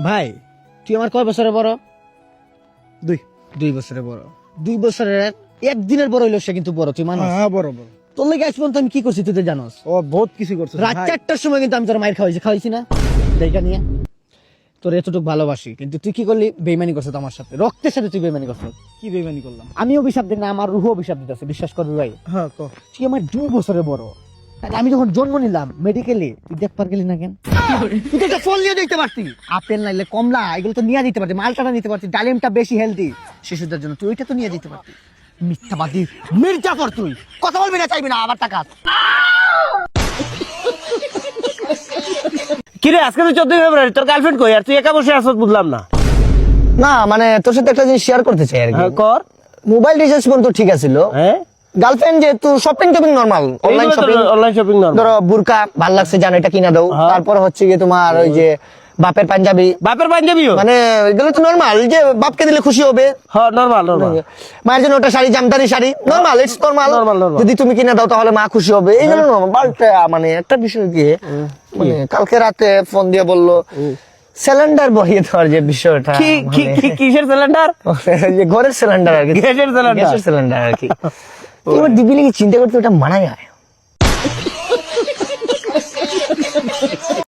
ভাই তুই আমার কয় বছরের বড়? দুই। দুই বছরের বড়। দুই বছরের একদিনের বড় হইল সে কিন্তু বড় তুই মানুষ হ্যাঁ বড় বড়। তোর লেগে আজ পর্যন্ত আমি কি করছি তুই তো জানোস? ও বহুত কিছু করছে রাত চারটার সময় কিন্তু আমি তোর মায়ের খাওয়াইছি খাওয়াইছি না? দেখা নিয়ে। তোর এতটুকু ভালোবাসি কিন্তু তুই কি করলি? বেইমানি করছিস আমার সাথে। রক্তের সাথে তুই বেইমানি করছিস। কি বেমানি করলাম? আমি অভিশাপ দিই না আমার রুহ অভিশাপ দিতেছে বিশ্বাস করবি ভাই? হ্যাঁ ক। তুই আমার দুই বছরের বড়। আমি যখন জন্ম নিলাম মেডিকেলে তুই দেখবার গেলি না কেন? তুই তো একটা ফল নিয়ে দেখতে পারতি। আপেল নাইলে কমলা এগুলো তো নিয়ে দিতে পারতি মালটাটা নিতে পারতি ডালিমটা বেশি হেলদি শিশুদের জন্য তুই ওইটা তো নিয়ে দিতে পারতি। মিথ্যাবাদী মির্জাফর তুই। কথা বলবি না চাইবি না আবার টাকা কিরে আজকে তো চোদ্দই ফেব্রুয়ারি তোর গার্লফ্রেন্ড কই? আর তুই একা বসে আসত বুঝলাম না। না মানে তোর সাথে একটা জিনিস শেয়ার করতে চাই আর কি। হ্যাঁ কর। মোবাইল রিচার্জ পর্যন্ত ঠিক আছিল। হ্যাঁ? গার্লফ্রেন্ড যেহেতু shopping topping normal online shopping online shopping normal ধরো বুরকা ভালো লাগছে জানো এটা কিনা দাও। হ্যাঁ। তারপর হচ্ছে গিয়ে তোমার ওই যে বাপের পাঞ্জাবি। বাপের পাঞ্জাবিও? মানে এগুলো তো নর্মাল যে বাপকে দিলে খুশি হবে। হ্যাঁ নর্মাল নর্মাল মায়ের জন্য ওটা sari Jamdani sari normal it's normal. যদি তুমি কিনে দাও তাহলে মা খুশি হবে। এই জন্য normal। But, আহ, মানে একটা বিষয় কি মানে কালকে রাতে ফোন দিয়ে বলল সিলিন্ডার বহিয়ে দেওয়ার যে বিষয়টা কি কি মানে- কিসের সিলিন্ডার যে ঘরের সিলিন্ডার আর কি? গ্যাসের সিলিন্ডার আর কি। এবার দিবি কি চিন্তা করতে ওটা মানায়